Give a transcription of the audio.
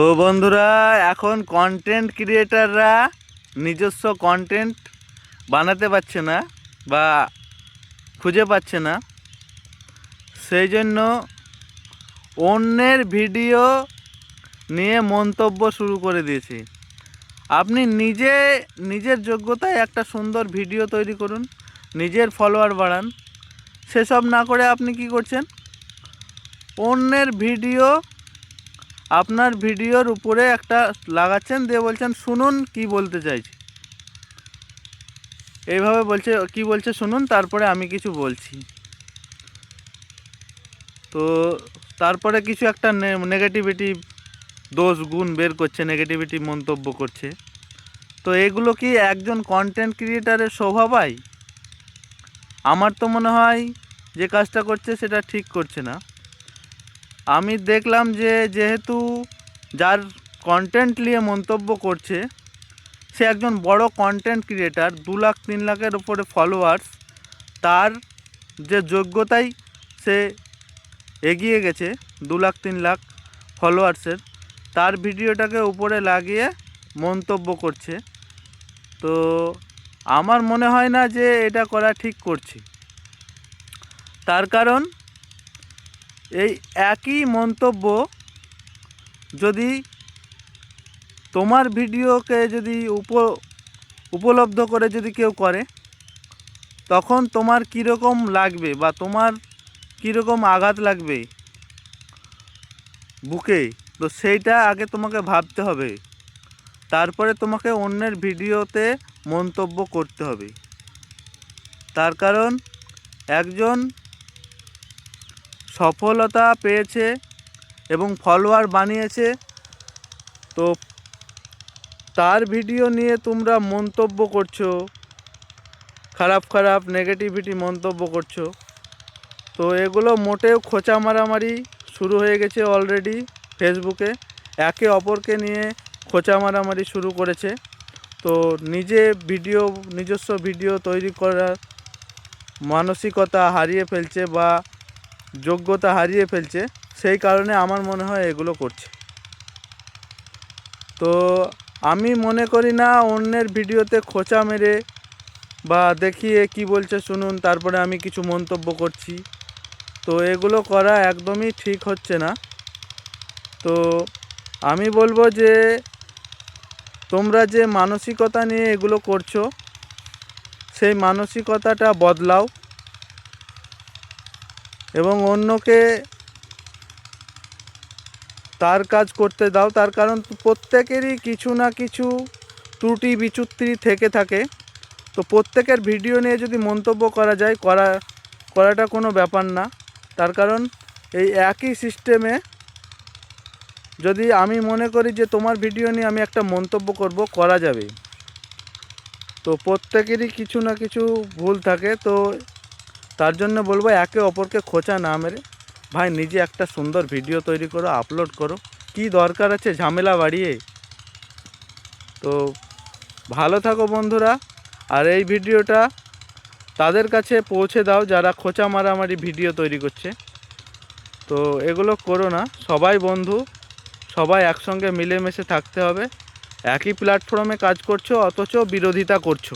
তো বন্ধুরা, এখন কন্টেন্ট ক্রিয়েটাররা নিজস্ব কন্টেন্ট বানাতে পারছে না বা খুঁজে পাচ্ছে না। সেই জন্য অন্যের ভিডিও নিয়ে মন্তব্য শুরু করে দিয়েছি। আপনি নিজে, নিজের যোগ্যতায় একটা সুন্দর ভিডিও তৈরি করুন, নিজের ফলোয়ার বাড়ান। সেসব না করে আপনি কি করছেন? অন্যের ভিডিও আপনার ভিডিওর উপরে একটা লাগাচ্ছেন, দিয়ে বলছেন, শুনুন কি বলতে চাইছি। এইভাবে বলছে, কি বলছে শুনুন, তারপরে আমি কিছু বলছি। তো তারপরে কিছু একটা নেগেটিভিটি দোষ, গুণ বের করছে নেগেটিভিটি মন্তব্য করছে। তো এগুলো কি একজন কন্টেন্ট ক্রিয়েটারের স্বভাবাই আমার তো মনে হয় যে কাজটা করছে, সেটা ঠিক করছে না। আমি দেখলাম যে যেহেতু যার কন্টেন্ট নিয়ে মন্তব্য করছে, সে একজন বড় কন্টেন্ট ক্রিয়েটার দু লাখ, তিন লাখের উপরে ফলোয়ার্স তার যে যোগ্যতাই সে এগিয়ে গেছে, দু লাখ, তিন লাখ ফলোয়ার্সের তার ভিডিওটাকে উপরে লাগিয়ে মন্তব্য করছে। তো আমার মনে হয় না যে এটা করা ঠিক করছি। তার কারণ এই একই মন্তব্য যদি তোমার ভিডিওকে যদি উপ, উপলব্ধ করে যদি কেউ করে, তখন তোমার কীরকম লাগবে বা তোমার কীরকম আঘাত লাগবে বুকে? তো সেইটা আগে তোমাকে ভাবতে হবে। তারপরে তোমাকে অন্যের ভিডিওতে মন্তব্য করতে হবে। তার কারণ একজন সফলতা পেয়েছে এবং ফলোয়ার বানিয়েছে। তো তার ভিডিও নিয়ে তোমরা মন্তব্য করছ। খারাপ খারাপ নেগেটিভিটি মন্তব্য করছ। তো এগুলো মোটেও খোঁচা মারামারি শুরু হয়ে গেছে অলরেডি ফেসবুকে একে অপরকে নিয়ে খোঁচা মারামারি শুরু করেছে। তো নিজে ভিডিও নিজস্ব ভিডিও তৈরি করার মানসিকতা হারিয়ে ফেলছে বা যোগ্যতা হারিয়ে ফেলছে, সেই কারণে আমার মনে হয় এগুলো করছে। তো আমি মনে করি না অন্যের ভিডিওতে খোঁচা মেরে বা দেখিয়ে কি বলছে শুনুন, তারপরে আমি কিছু মন্তব্য করছি। তো এগুলো করা একদমই ঠিক হচ্ছে না। তো আমি বলব যে, তোমরা যে মানসিকতা নিয়ে এগুলো করছ, সেই মানসিকতাটা বদলাও। এবং অন্যকে তার কাজ করতে দাও। তার কারণ প্রত্যেকেরই কিছু না কিছু ত্রুটি বিচ্যুতি থেকে থাকে। তো প্রত্যেকের ভিডিও নিয়ে যদি মন্তব্য করা যায়, করা, করাটা কোনো ব্যাপার না। তার কারণ এই একই সিস্টেমে যদি আমি মনে করি যে তোমার ভিডিও নিয়ে আমি একটা মন্তব্য করব, করা যাবে। তো প্রত্যেকেরই কিছু না কিছু ভুল থাকে। তো তার জন্য বলব একে অপরকে খোঁচা না মেরে। ভাই, নিজে একটা সুন্দর ভিডিও তৈরি করো আপলোড করো। কি দরকার আছে ঝামেলা বাড়িয়ে? তো ভালো থাকো বন্ধুরা, আর এই ভিডিওটা তাদের কাছে পৌঁছে দাও যারা খোঁচা মারামারি ভিডিও তৈরি করছে। তো এগুলো করো না, সবাই বন্ধু, সবাই একসঙ্গে মিলেমিশে থাকতে হবে। একই প্ল্যাটফর্মে কাজ করছ, অথচ বিরোধিতা করছ।